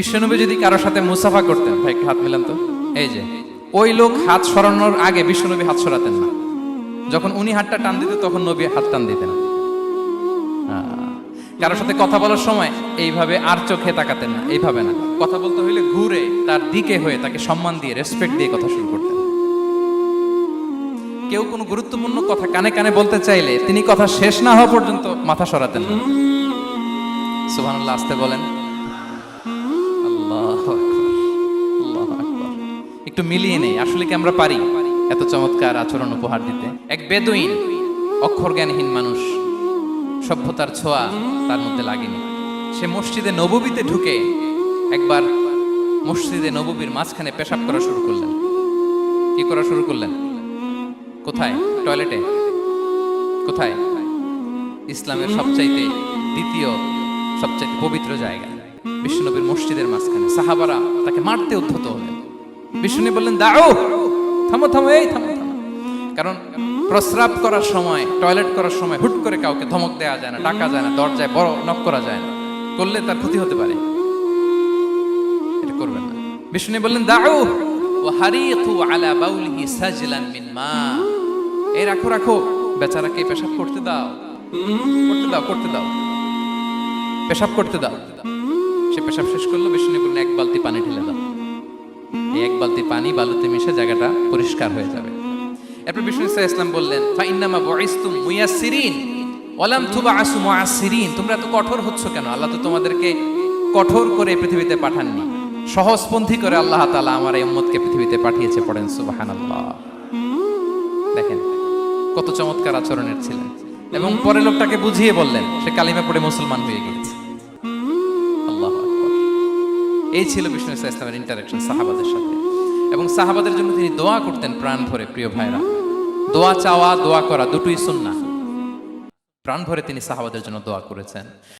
বিশ্বনবী যদি কারোর সাথে মুসাফা করতেন, ভাই হাত মিলান তো। এই যে, ওই লোক হাত সরানোর আগে বিশ্বনবী হাত সরাতেন না। যখন উনি হাতটা টান দিতেন, তখন নবী হাত টান দিতেন। কারোর সাথে কথা বলার সময় এইভাবে আর চোখে তাকাতেন না, এইভাবে না। কথা বলতে হইলে ঘুরে তার দিকে হয়ে তাকে সম্মান দিয়ে রেসপেক্ট দিয়ে কথা শুরু করতেন। কেউ কোনো গুরুত্বপূর্ণ কথা কানে কানে বলতে চাইলে তিনি কথা শেষ না হওয়া পর্যন্ত মাথা সরাতেন না। সুবহানাল্লাহ, আসতে বলেন। একটু মিলিয়ে নেই। আসলে কি আমরা পারি? এত চমৎকার আচরণ উপহার দিতে। এক বেদুইন অক্ষর জ্ঞানহীন মানুষ। সভ্যতার ছোঁয়া তার মধ্যে লাগেনি। সে মসজিদে নববীতে ঢুকে একবার মসজিদে নববীর মাঝখানে পেশাব করা শুরু করলেন। কি করা শুরু করলেন? কোথায়? টয়লেটে? কোথায়? ইসলামের সবচাইতে দ্বিতীয়, সবচাইতে পবিত্র জায়গা। বিষ্ণুনবীর মসজিদের মাঝখানে। সাহাবারা তাকে মারতে উদ্ধত হলেন। বিষ্ণুনবী বললেন দাও থামো থামো, এই থামো থামো। কারণ প্রস্রাব করার সময়, টয়লেট করার সময় হুট করে কাউকে ধমক দেওয়া যায় না, ডাকা যায় না, দরজায় বড় নক করা যায় না। করলে তার ক্ষতি হতে পারে। এটা করবেন না। বিষ্ণু বললেন দাও ও আলা বাউলিহি মিন মা। এই রাখো রাখো। বেচারাকে পেশাব করতে দাও। করতে দাও করতে দাও। পেশাব করতে দাও। সে পেশাব শেষ করল বিষ্ণু বললেন, এক বালতি পানি বালতি পানি, বালুতে মিশে জায়গাটা পরিষ্কার হয়ে যাবে। এরপর বিষ্ণু ইসা ইসলাম বললেন ফা ইন্নামা বুইসতুম মুয়াসসিরিন, ওয়ালাম তুবাসু মুআসসিরিন। তোমরা এত কঠোর হচ্ছ কেন? আল্লাহ তো তোমাদেরকে কঠোর করে পৃথিবীতে পাঠাননি। সহজপন্থী করে আল্লাহ তাআলা আমার এই উম্মতকে পৃথিবীতে পাঠিয়েছে পড়েন, সুবহানাল্লাহ। দেখেন, কত চমৎকার আচরণের ছিলেন এবং পরে লোকটাকে বুঝিয়ে বললেন, সে কালিমা পড়ে মুসলমান হয়ে গিয়েছে। আল্লাহ এই ছিল বিষ্ণু ইসা ইসলামের ইন্টারাকশন সাহাবাদের সাথে। এবং সাহাবাদের জন্য তিনি দোয়া করতেন প্রাণ ভরে, প্রিয় ভাইরা। দোয়া চাওয়া, দোয়া করা দুটোই শুননা প্রাণ ভরে তিনি সাহাবাদের জন্য দোয়া করেছেন।